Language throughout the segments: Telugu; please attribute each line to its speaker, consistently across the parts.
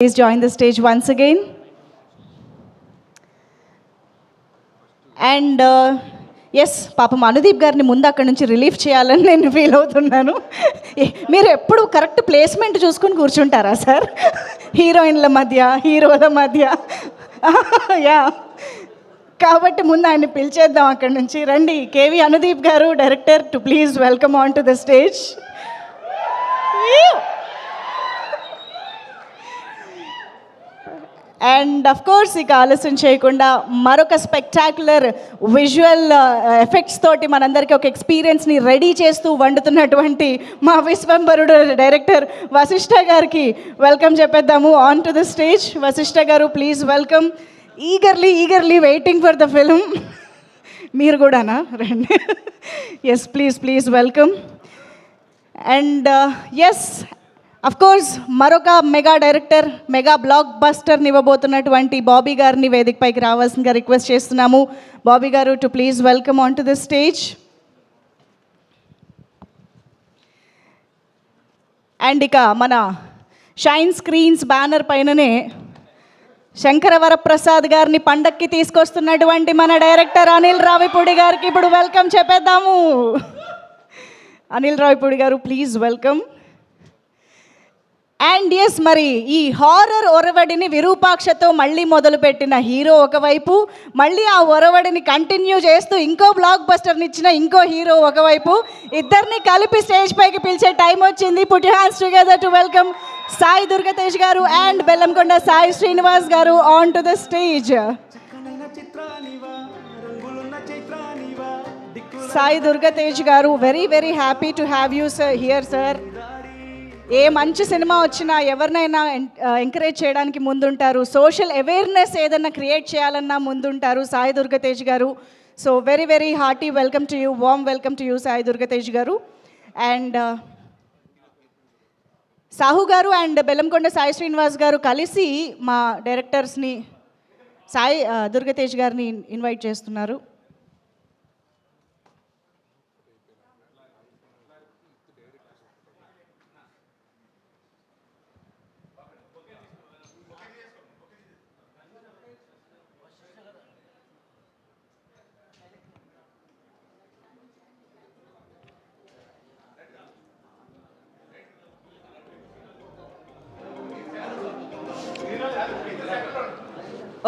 Speaker 1: Please join the stage once again. And yes uh, పాపం అనుదీప్ గారిని ముందు అక్కడి నుంచి రిలీఫ్ చేయాలని నేను ఫీల్ అవుతున్నాను. మీరు ఎప్పుడు కరెక్ట్ ప్లేస్మెంట్ చూసుకొని కూర్చుంటారా సార్ హీరోయిన్ల మధ్య హీరోల మధ్య. యా కాబట్టి ముందు ఆయన్ని పిలిచేద్దాం అక్కడి నుంచి. రండి KV Anudeep garu director to please welcome on to the stage and of course ఇక ఆలస్యం చేయకుండా మరొక స్పెక్టాక్యులర్ విజువల్ ఎఫెక్ట్స్ తోటి మనందరికీ ఒక ఎక్స్పీరియన్స్ని రెడీ చేస్తూ వండుతున్నటువంటి మా విశ్వంబరుడు డైరెక్టర్ వశిష్ఠ గారికి welcome చెప్పేద్దాము. On to the stage Vashishta garu please welcome eagerly eagerly waiting for the film మీరు కూడానా? రండి. Yes please please welcome and of course మరొక మెగా డైరెక్టర్ మెగా బ్లాక్ బస్టర్ని ఇవ్వబోతున్నటువంటి బాబీ గారిని వేదికపైకి రావాల్సిందిగా రిక్వెస్ట్ చేస్తున్నాము. Bobby garu to please welcome on to the stage and ఇక మన షైన్ స్క్రీన్స్ బ్యానర్ పైననే శంకరవర ప్రసాద్ గారిని పండక్కి తీసుకొస్తున్నటువంటి మన డైరెక్టర్ అనిల్ రావిపూడి గారికి ఇప్పుడు వెల్కమ్ చెప్పేద్దాము. అనిల్ రావిపూడి గారు ప్లీజ్ వెల్కమ్ అండ్ ఎస్ మరి ఈ హారర్ ఒరవడిని విరూపాక్షతో మళ్ళీ మొదలుపెట్టిన హీరో ఒకవైపు మళ్ళీ ఆ ఒరవడిని కంటిన్యూ చేస్తూ ఇంకో బ్లాక్ బస్టర్ని ఇచ్చిన ఇంకో హీరో ఒకవైపు ఇద్దరిని కలిపి స్టేజ్ పైకి పిలిచే టైం వచ్చింది. Put hands together to welcome Sai Durgatej garu and Bellamkonda Sai Srinivas garu on to the stage Sai Durgatej garu very very happy to have you sir here sir ఏ మంచి సినిమా వచ్చినా ఎవరినైనా ఎంకరేజ్ చేయడానికి ముందుంటారు. సోషల్ అవేర్నెస్ ఏదైనా క్రియేట్ చేయాలన్నా ముందుంటారు Sai Durgatej garu. So very very hearty welcome to you warm welcome to you Sai Durgatej garu. And uh, Sahu గారు అండ్ బెల్లంకొండ సాయి శ్రీనివాస్ గారు కలిసి మా డైరెక్టర్స్ని సాయి దుర్గతేజ్ గారిని ఇన్వైట్ చేస్తున్నారు.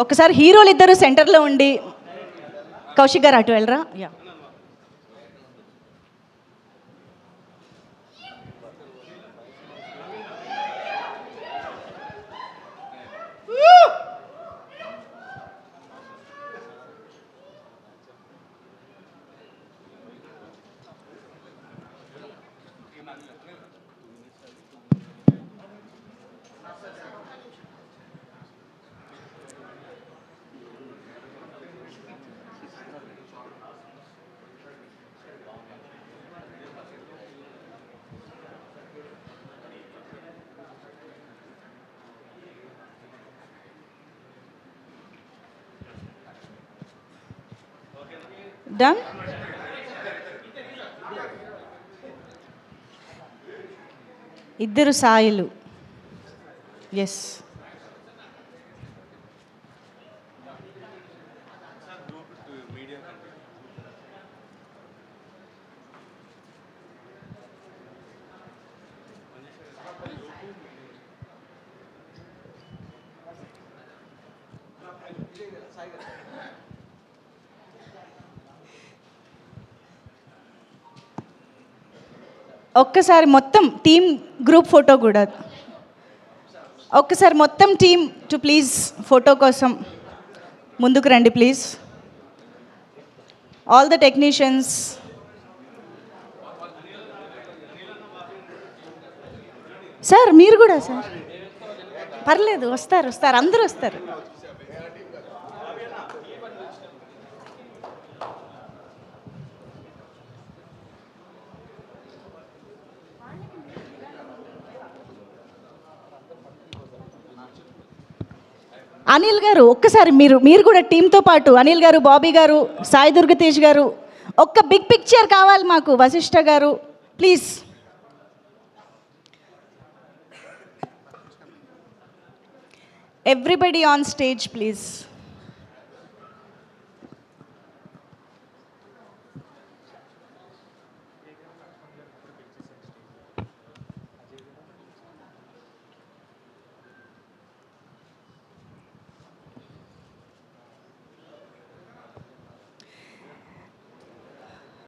Speaker 1: ఒకసారి హీరోలు ఇద్దరు సెంటర్లో ఉండి కౌశిక్ గారు అటు వెళ్ళరా? యా. డన్ ఇద్దరు సాయిలు. ఎస్ ఒక్కసారి మొత్తం టీమ్ గ్రూప్ ఫోటో కూడా. ఒక్కసారి మొత్తం టీం టు ప్లీజ్ ఫోటో కోసం ముందుకు రండి please. All the technicians sir మీరు కూడా సార్? పర్లేదు వస్తారు వస్తారు అందరూ వస్తారు. అనిల్ గారు ఒక్కసారి మీరు మీరు కూడా టీంతో పాటు అనిల్ గారు బాబీ గారు సాయి దుర్గతేజ్ గారు ఒక్క బిగ్ పిక్చర్ కావాలి మాకు Vashishta garu please. Everybody on stage please